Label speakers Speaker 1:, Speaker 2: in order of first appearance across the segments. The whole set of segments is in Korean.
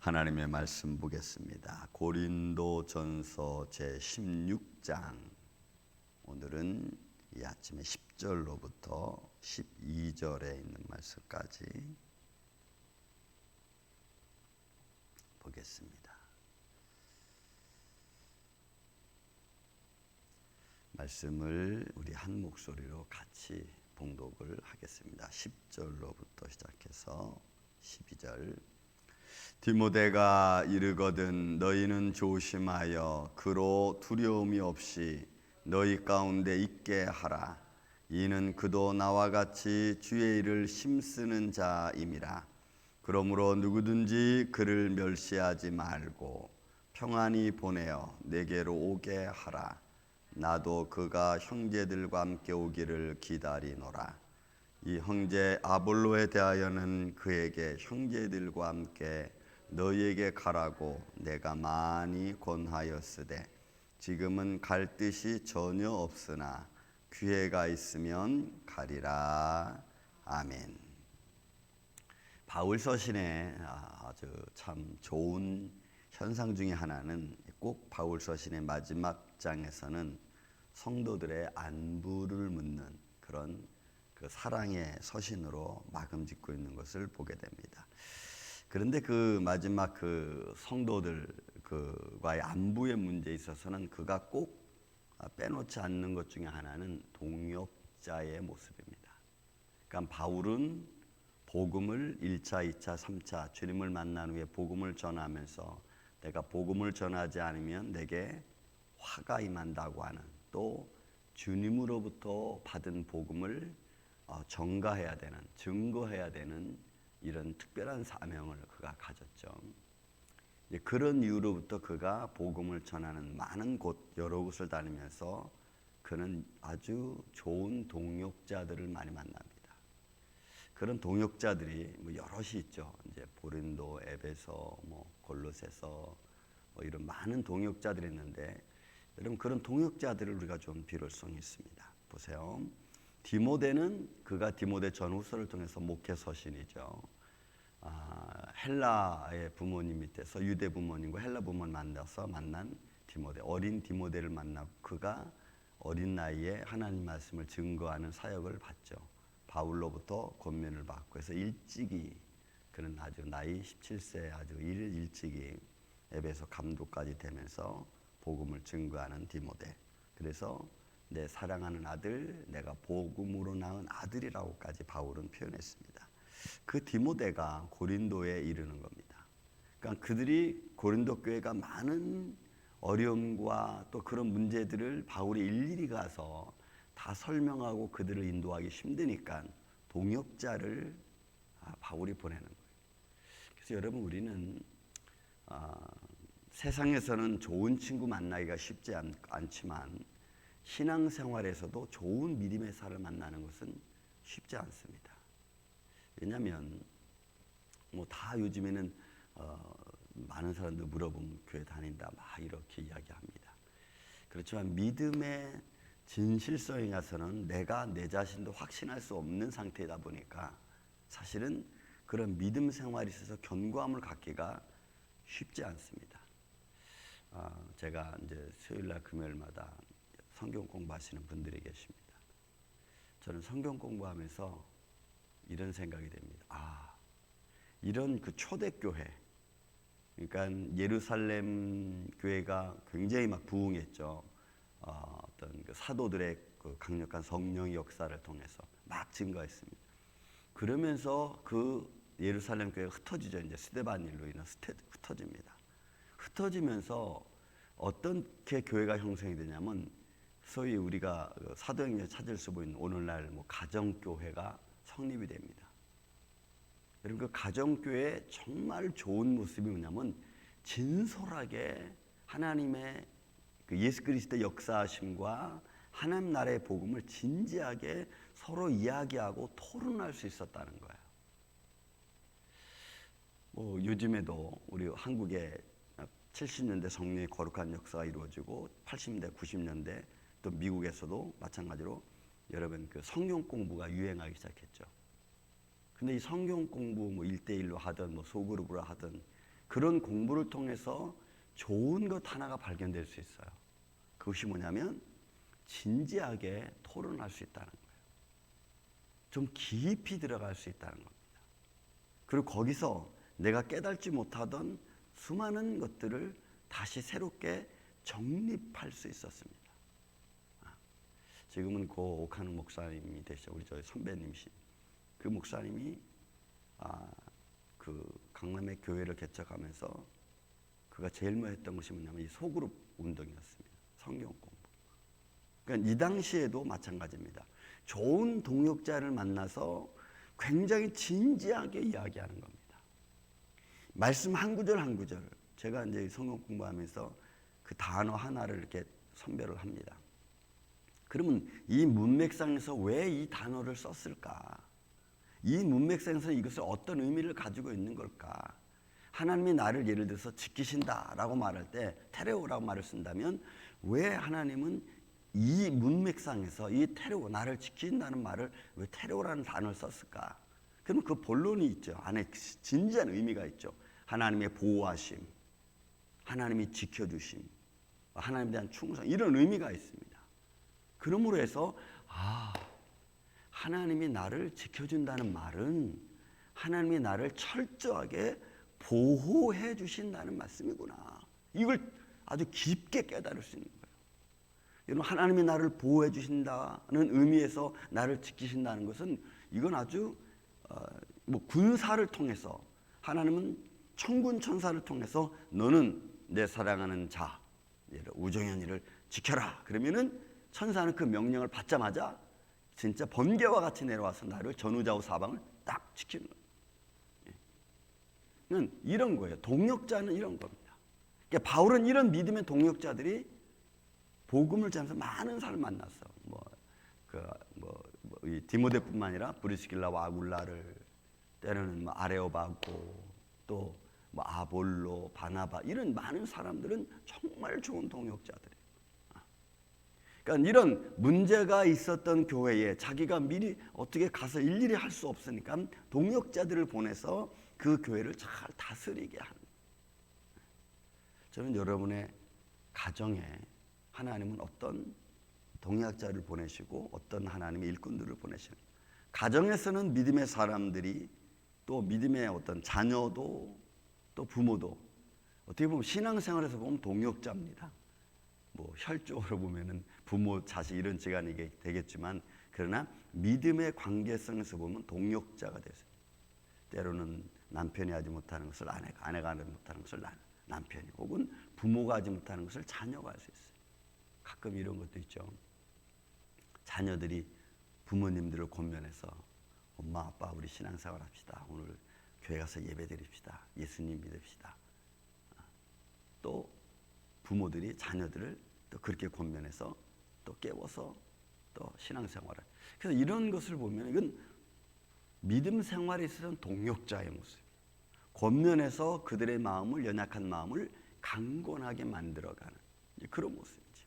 Speaker 1: 하나님의 말씀 보겠습니다. 고린도 전서 제 16장. 오늘은 이 아침에 10절로부터 12절에 있는 말씀까지 보겠습니다. 말씀을 우리 한 목소리로 같이 봉독을 하겠습니다. 10절로부터 시작해서 12절. 디모데가 이르거든 너희는 조심하여 그로 두려움이 없이 너희 가운데 있게 하라. 이는 그도 나와 같이 주의 일을 힘쓰는 자임이라. 그러므로 누구든지 그를 멸시하지 말고 평안히 보내어 내게로 오게 하라. 나도 그가 형제들과 함께 오기를 기다리노라. 이 형제 아볼로에 대하여는 그에게 형제들과 함께 너희에게 가라고 내가 많이 권하였으되 지금은 갈 뜻이 전혀 없으나 기회가 있으면 가리라. 아멘. 바울 서신의 아주 참 좋은 현상 중에 하나는 꼭 바울 서신의 마지막 장에서는 성도들의 안부를 묻는 그런 그 사랑의 서신으로 마감 짓고 있는 것을 보게 됩니다. 그런데 그 마지막 그 성도들 그와의 안부의 문제에 있어서는 그가 꼭 빼놓지 않는 것 중에 하나는 동역자의 모습입니다. 그러니까 바울은 복음을 1차, 2차, 3차 주님을 만난 후에 복음을 전하면서 내가 복음을 전하지 않으면 내게 화가 임한다고 하는 또 주님으로부터 받은 복음을 전가해야 되는 증거해야 되는 이런 특별한 사명을 그가 가졌죠. 그런 이유로부터 그가 복음을 전하는 많은 곳 여러 곳을 다니면서 그는 아주 좋은 동역자들을 많이 만납니다. 그런 동역자들이 뭐 여럿이 있죠. 이제 고린도, 에베소, 뭐 골로새서 뭐 이런 많은 동역자들이 있는데 여러분 그런 동역자들을 우리가 좀 비룰성이 있습니다. 보세요. 디모데는 그가 디모데 전후서를 통해서 목회 서신이죠. 아, 헬라의 부모님 밑에서 유대 부모님과 헬라 부모를 만나서 만난 디모데 어린 디모데를 만나고 그가 어린 나이에 하나님 말씀을 증거하는 사역을 받죠. 바울로부터 권면을 받고 해서 일찍이 그는 아주 나이 17세 아주 일 일찍이 에베소 감독까지 되면서 복음을 증거하는 디모데. 그래서 내 사랑하는 아들, 내가 복음으로 낳은 아들이라고까지 바울은 표현했습니다. 그 디모데가 고린도에 이르는 겁니다. 그러니까 그들이 고린도 교회가 많은 어려움과 또 그런 문제들을 바울이 일일이 가서 다 설명하고 그들을 인도하기 힘드니까 동역자를 바울이 보내는 거예요. 그래서 여러분 우리는 아, 세상에서는 좋은 친구 만나기가 쉽지 않, 않지만 신앙생활에서도 좋은 믿음의 사를 만나는 것은 쉽지 않습니다. 왜냐하면 뭐 다 요즘에는 어, 많은 사람들 물어보면 교회 다닌다 막 이렇게 이야기합니다. 그렇지만 믿음의 진실성에 가서는 내가 내 자신도 확신할 수 없는 상태이다 보니까 사실은 그런 믿음 생활에 있어서 견고함을 갖기가 쉽지 않습니다. 어, 제가 이제 수요일날 금요일마다 성경 공부하시는 분들이 계십니다. 저는 성경 공부하면서 이런 생각이 됩니다. 아, 이런 그 초대교회, 그러니까 예루살렘 교회가 굉장히 막 부흥했죠. 어, 어떤 그 사도들의 그 강력한 성령의 역사를 통해서 막 증거했습니다. 그러면서 그 예루살렘 교회가 흩어지죠. 이제 스데반 일로 인해서 흩어집니다. 흩어지면서 어떻게 교회가 형성이 되냐면 소위 우리가 그 사도행전 찾을 수 있는 오늘날 뭐 가정교회가 성립이 됩니다. 여러분 그 가정교회 정말 좋은 모습이 뭐냐면 진솔하게 하나님의 그 예수 그리스도의 역사하심과 하나님 나라의 복음을 진지하게 서로 이야기하고 토론할 수 있었다는 거예요. 뭐 요즘에도 우리 한국에 70년대 성령의 거룩한 역사가 이루어지고 80년대, 90년대 또 미국에서도 마찬가지로 여러분 그 성경 공부가 유행하기 시작했죠. 근데 이 성경 공부 뭐 1대1로 하든 뭐 소그룹으로 하든 그런 공부를 통해서 좋은 것 하나가 발견될 수 있어요. 그것이 뭐냐면 진지하게 토론할 수 있다는 거예요. 좀 깊이 들어갈 수 있다는 겁니다. 그리고 거기서 내가 깨닫지 못하던 수많은 것들을 다시 새롭게 정립할 수 있었습니다. 아, 지금은 고 오카는 목사님이 되셔 우리 저희 선배님이신 그 목사님이 아, 그 강남의 교회를 개척하면서 그가 제일 먼저 했던 것이 뭐냐면 이 소그룹 운동이었습니다. 성경 공부. 그러니까 이 당시에도 마찬가지입니다. 좋은 동역자를 만나서 굉장히 진지하게 이야기하는 겁니다. 말씀 한 구절 한 구절. 제가 이제 성경 공부하면서 그 단어 하나를 이렇게 선별을 합니다. 그러면 이 문맥상에서 왜 이 단어를 썼을까? 이 문맥상에서 이것을 어떤 의미를 가지고 있는 걸까? 하나님이 나를 예를 들어서 지키신다라고 말할 때 테레오라고 말을 쓴다면 왜 하나님은 이 문맥상에서 이 테레오 나를 지킨다는 말을 왜 테레오라는 단어를 썼을까? 그러면 그 본론이 있죠. 안에 진지한 의미가 있죠. 하나님의 보호하심, 하나님이 지켜주심, 하나님에 대한 충성 이런 의미가 있습니다. 그러므로 해서 아 하나님이 나를 지켜준다는 말은 하나님이 나를 철저하게 보호해 주신다는 말씀이구나. 이걸 아주 깊게 깨달을 수 있는 거예요. 여러분 하나님이 나를 보호해 주신다는 의미에서 나를 지키신다는 것은 이건 아주 어, 뭐 군사를 통해서 하나님은 천군 천사를 통해서 너는 내 사랑하는 자 우정현이를 지켜라. 그러면은 천사는 그 명령을 받자마자 진짜 번개와 같이 내려와서 나를 전우좌우 사방을 딱 지키는 거예요. 예. 이런 거예요. 동역자는 이런 겁니다. 그러니까 바울은 이런 믿음의 동역자들이 복음을 전해서 많은 사람을 만났어. 뭐, 그, 뭐, 뭐 디모데뿐만 아니라 브리스길라와 아굴라를 때로는 뭐 아레오바고 또 뭐 아볼로, 바나바 이런 많은 사람들은 정말 좋은 동역자들이에요. 그러니까 이런 문제가 있었던 교회에 자기가 미리 어떻게 가서 일일이 할 수 없으니까 동역자들을 보내서 그 교회를 잘 다스리게 하는. 저는 여러분의 가정에 하나님은 어떤 동역자를 보내시고 어떤 하나님의 일꾼들을 보내시는. 가정에서는 믿음의 사람들이 또 믿음의 어떤 자녀도 또 부모도 어떻게 보면 신앙생활에서 보면 동역자입니다. 뭐 혈족으로 보면은 부모, 자식 이런 지간이 되겠지만 그러나 믿음의 관계성에서 보면 동역자가 되세요. 때로는 남편이 하지 못하는 것을 아내가, 아내가 하지 못하는 것을 남편이, 혹은 부모가 하지 못하는 것을 자녀가 할 수 있어요. 가끔 이런 것도 있죠. 자녀들이 부모님들을 권면해서 엄마, 아빠 우리 신앙생활 합시다. 오늘 교회 가서 예배 드립시다. 예수님 믿읍시다. 또 부모들이 자녀들을 또 그렇게 권면해서 또 깨워서 또 신앙생활을. 그래서 이런 것을 보면 이건 믿음 생활에 있어서는 동역자의 모습. 권면해서 그들의 마음을 연약한 마음을 강건하게 만들어가는 그런 모습이죠.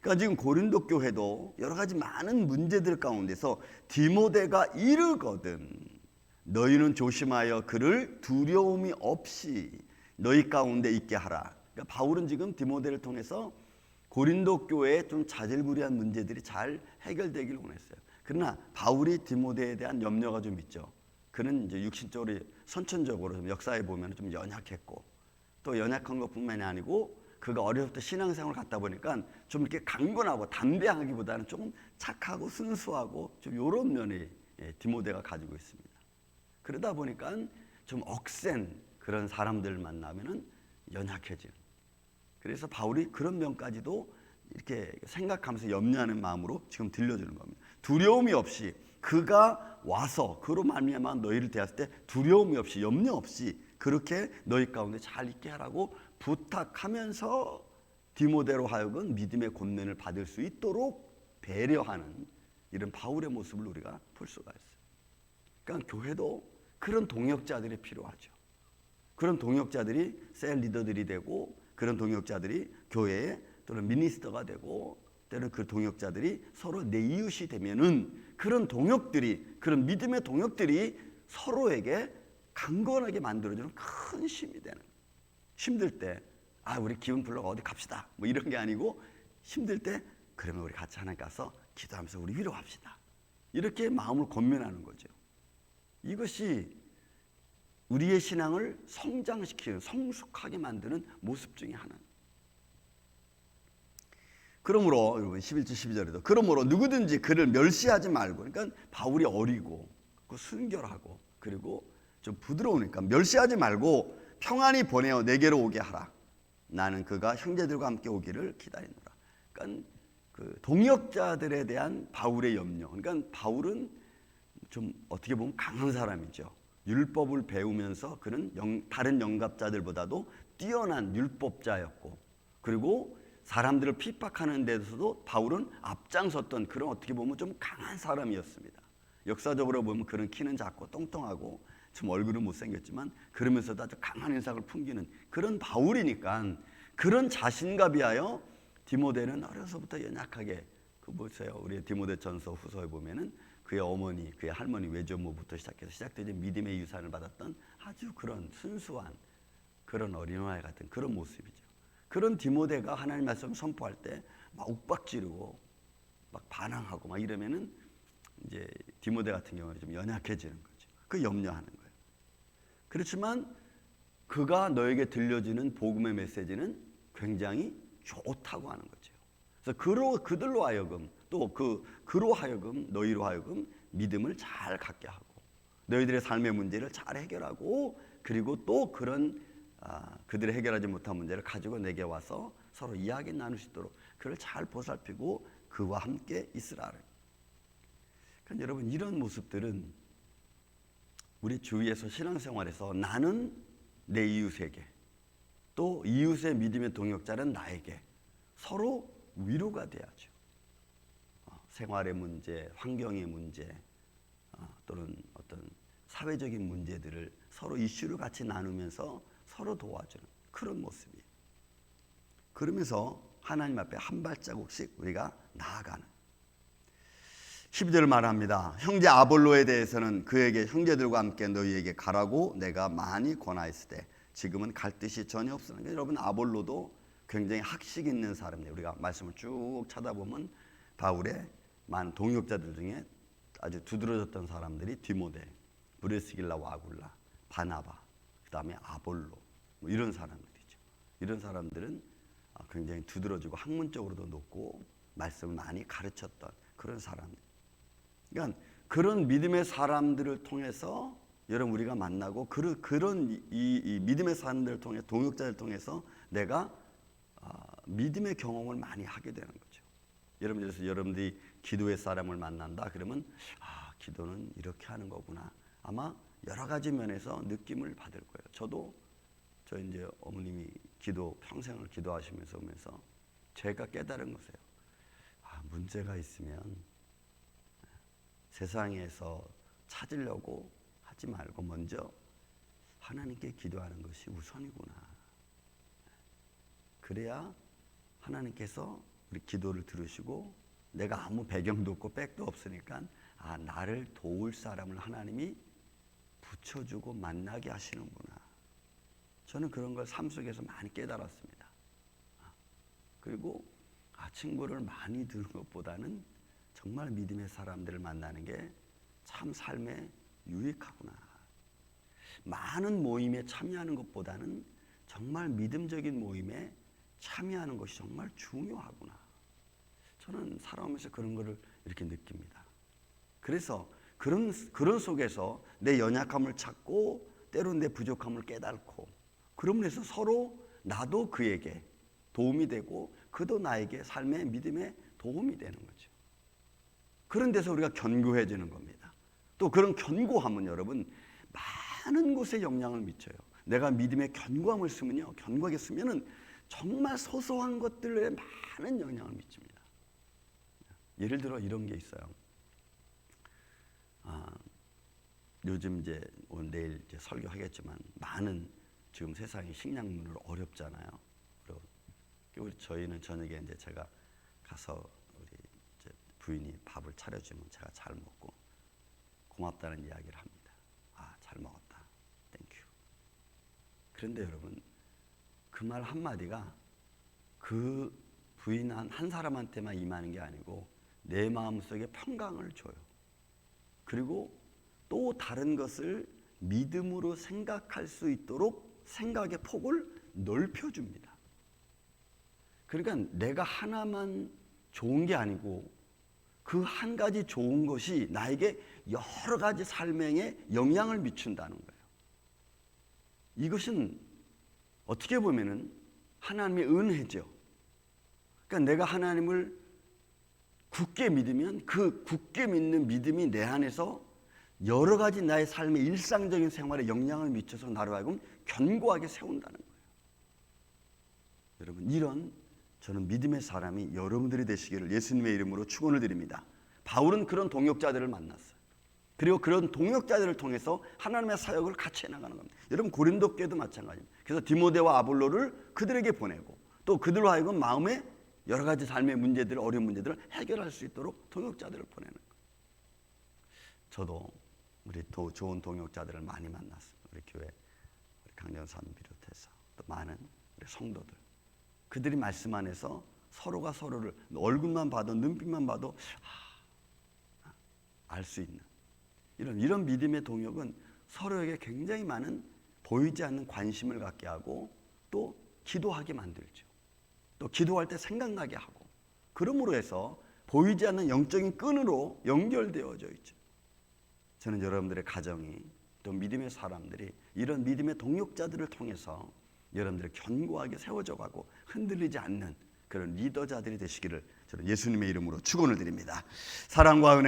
Speaker 1: 그러니까 지금 고린도 교회도 여러 가지 많은 문제들 가운데서 디모데가 이르거든 너희는 조심하여 그를 두려움이 없이 너희 가운데 있게 하라. 그러니까 바울은 지금 디모데를 통해서 고린도 교회의 좀 자질구레한 문제들이 잘 해결되길 원했어요. 그러나 바울이 디모데에 대한 염려가 좀 있죠. 그는 이제 육신적으로 선천적으로 좀 역사에 보면 좀 연약했고 또 연약한 것뿐만이 아니고 그가 어렸을 때 신앙생활을 갖다 보니까 좀 이렇게 강건하고 담대하기보다는 조금 착하고 순수하고 좀 이런 면이 예, 디모데가 가지고 있습니다. 그러다 보니까 좀 억센 그런 사람들 만나면은 연약해지는. 그래서 바울이 그런 면까지도 이렇게 생각하면서 염려하는 마음으로 지금 들려주는 겁니다. 두려움이 없이 그가 와서 그로 말미암아 너희를 대했을 때 두려움이 없이 염려 없이 그렇게 너희 가운데 잘 있게 하라고 부탁하면서 디모데로 하여금 믿음의 권면을 받을 수 있도록 배려하는 이런 바울의 모습을 우리가 볼 수가 있어요. 그러니까 교회도 그런 동역자들이 필요하죠. 그런 동역자들이 셀 리더들이 되고 그런 동역자들이 교회에 또는 미니스터가 되고 때는 그 동역자들이 서로 내 이웃이 되면은 그런 동역들이 그런 믿음의 동역들이 서로에게 강건하게 만들어주는 큰 힘이 되는 힘들 때, 아, 우리 기분 풀러 어디 갑시다. 뭐 이런 게 아니고 힘들 때, 그러면 우리 같이 하나님 가서 기도하면서 우리 위로합시다. 이렇게 마음을 권면하는 거죠. 이것이 우리의 신앙을 성장시키는, 성숙하게 만드는 모습 중에 하나. 그러므로 여러분 11절 12절에도 그러므로 누구든지 그를 멸시하지 말고 그러니까 바울이 어리고 그 순결하고 그리고 좀 부드러우니까 멸시하지 말고 평안히 보내어 내게로 오게 하라. 나는 그가 형제들과 함께 오기를 기다리노라. 그러니까 그 동역자들에 대한 바울의 염려. 그러니까 바울은 좀 어떻게 보면 강한 사람이죠. 율법을 배우면서 그는 영, 다른 영갑자들보다도 뛰어난 율법자였고 그리고 사람들을 핍박하는 데서도 바울은 앞장섰던 그런 어떻게 보면 좀 강한 사람이었습니다. 역사적으로 보면 그는 키는 작고 똥똥하고 좀 얼굴은 못생겼지만 그러면서도 아주 강한 인상을 풍기는 그런 바울이니까 그런 자신과 비하여 디모데는 어려서부터 연약하게 그 보세요. 우리 디모데 전서 후서에 보면은 그의 어머니, 그의 할머니 외조모부터 시작해서 시작되는 믿음의 유산을 받았던 아주 그런 순수한 그런 어린아이 같은 그런 모습이죠. 그런 디모데가 하나님 말씀 선포할 때 막 욱박지르고 막 반항하고 막 이러면은 이제 디모데 같은 경우는 좀 연약해지는 거죠. 그 염려하는 거예요. 그렇지만 그가 너에게 들려지는 복음의 메시지는 굉장히 좋다고 하는 거죠. 그래서 그로 그들로 하여금 또 그 그로 하여금 너희로 하여금 믿음을 잘 갖게 하고 너희들의 삶의 문제를 잘 해결하고 그리고 또 그런 아, 그들이 해결하지 못한 문제를 가지고 내게 와서 서로 이야기 나눌 수 있도록 그를 잘 보살피고 그와 함께 있으라. 그러니까 여러분 이런 모습들은 우리 주위에서 신앙생활에서 나는 내 이웃에게 또 이웃의 믿음의 동역자는 나에게 서로 위로가 돼야죠. 어, 생활의 문제, 환경의 문제 어, 또는 어떤 사회적인 문제들을 서로 이슈를 같이 나누면서 서로 도와주는 그런 모습이에요. 그러면서 하나님 앞에 한 발자국씩 우리가 나아가는 12절 말합니다. 형제 아볼로에 대해서는 그에게 형제들과 함께 너희에게 가라고 내가 많이 권하였을 때 지금은 갈 뜻이 전혀 없으니 여러분 아볼로도 굉장히 학식 있는 사람이에요. 우리가 말씀을 쭉 찾아보면 바울의 많은 동역자들 중에 아주 두드러졌던 사람들이 디모데, 브레스길라와 아굴라, 바나바, 그 다음에 아볼로 뭐 이런 사람들이죠. 이런 사람들은 아, 굉장히 두드러지고 학문적으로도 높고 말씀을 많이 가르쳤던 그런 사람들. 그러니까 그런 믿음의 사람들을 통해서 여러분 우리가 만나고 그런 그런 이, 이 믿음의 사람들을 통해 동역자를 통해서 내가 아, 믿음의 경험을 많이 하게 되는 거죠. 여러분 그래서 여러분들이 기도의 사람을 만난다 그러면 아 기도는 이렇게 하는 거구나. 아마 여러 가지 면에서 느낌을 받을 거예요. 저도 저 이제 어머님이 기도 평생을 기도하시면서 오면서 제가 깨달은 것이에요. 아 문제가 있으면 세상에서 찾으려고 하지 말고 먼저 하나님께 기도하는 것이 우선이구나. 그래야 하나님께서 우리 기도를 들으시고 내가 아무 배경도 없고 백도 없으니까 아 나를 도울 사람을 하나님이 붙여주고 만나게 하시는구나. 저는 그런 걸 삶 속에서 많이 깨달았습니다. 그리고 아 친구를 많이 두는 것보다는 정말 믿음의 사람들을 만나는 게 참 삶에 유익하구나. 많은 모임에 참여하는 것보다는 정말 믿음적인 모임에 참여하는 것이 정말 중요하구나. 저는 살아오면서 그런 것을 이렇게 느낍니다. 그래서 그런 그런 속에서 내 연약함을 찾고 때로는 내 부족함을 깨닫고 해서 서로 나도 그에게 도움이 되고 그도 나에게 삶의 믿음에 도움이 되는 거죠. 그런 데서 우리가 견고해지는 겁니다. 또 그런 견고함은 여러분 많은 곳에 영향을 미쳐요. 내가 믿음의 견고함을 쓰면요. 견고하게 쓰면은 정말 소소한 것들에 많은 영향을 미칩니다. 예를 들어 이런 게 있어요. 아, 요즘 이제 오늘 내일 이제 설교하겠지만 많은 지금 세상이 식량문으로 어렵잖아요. 그리고 우리 저희는 저녁에 이제 제가 가서 우리 부인이 밥을 차려주면 제가 잘 먹고 고맙다는 이야기를 합니다. 아, 잘 먹었다. 땡큐. 그런데 여러분 그 말 한마디가 그 부인 한, 한 사람한테만 임하는 게 아니고 내 마음속에 평강을 줘요. 그리고 또 다른 것을 믿음으로 생각할 수 있도록 생각의 폭을 넓혀줍니다. 그러니까 내가 하나만 좋은 게 아니고 그 한 가지 좋은 것이 나에게 여러 가지 삶에 영향을 미친다는 거예요. 이것은 어떻게 보면은 하나님의 은혜죠. 그러니까 내가 하나님을 굳게 믿으면 그 굳게 믿는 믿음이 내 안에서 여러 가지 나의 삶의 일상적인 생활에 영향을 미쳐서 나로 하여금 견고하게 세운다는 거예요. 여러분 이런 저는 믿음의 사람이 여러분들이 되시기를 예수님의 이름으로 축원을 드립니다. 바울은 그런 동역자들을 만났어요. 그리고 그런 동역자들을 통해서 하나님의 사역을 같이 해나가는 겁니다. 여러분 고린도 교회도 마찬가지입니다. 그래서 디모데와 아볼로를 그들에게 보내고 또 그들로 하여금 마음에 여러 가지 삶의 문제들, 어려운 문제들을 해결할 수 있도록 동역자들을 보내는 거예요. 저도 우리 또 좋은 동역자들을 많이 만났습니다. 우리 교회 우리 강전사님 비롯해서 또 많은 우리 성도들 그들이 말씀 안에서 서로가 서로를 얼굴만 봐도 눈빛만 봐도 알 수 있는 이런 이런 믿음의 동역은 서로에게 굉장히 많은 보이지 않는 관심을 갖게 하고 또 기도하게 만들죠. 또 기도할 때 생각나게 하고 그러므로 해서 보이지 않는 영적인 끈으로 연결되어져 있죠. 저는 여러분들의 가정이 또 믿음의 사람들이 이런 믿음의 동역자들을 통해서 여러분들이 견고하게 세워져 가고 흔들리지 않는 그런 리더자들이 되시기를 저는 예수님의 이름으로 축원을 드립니다. 사랑과 은혜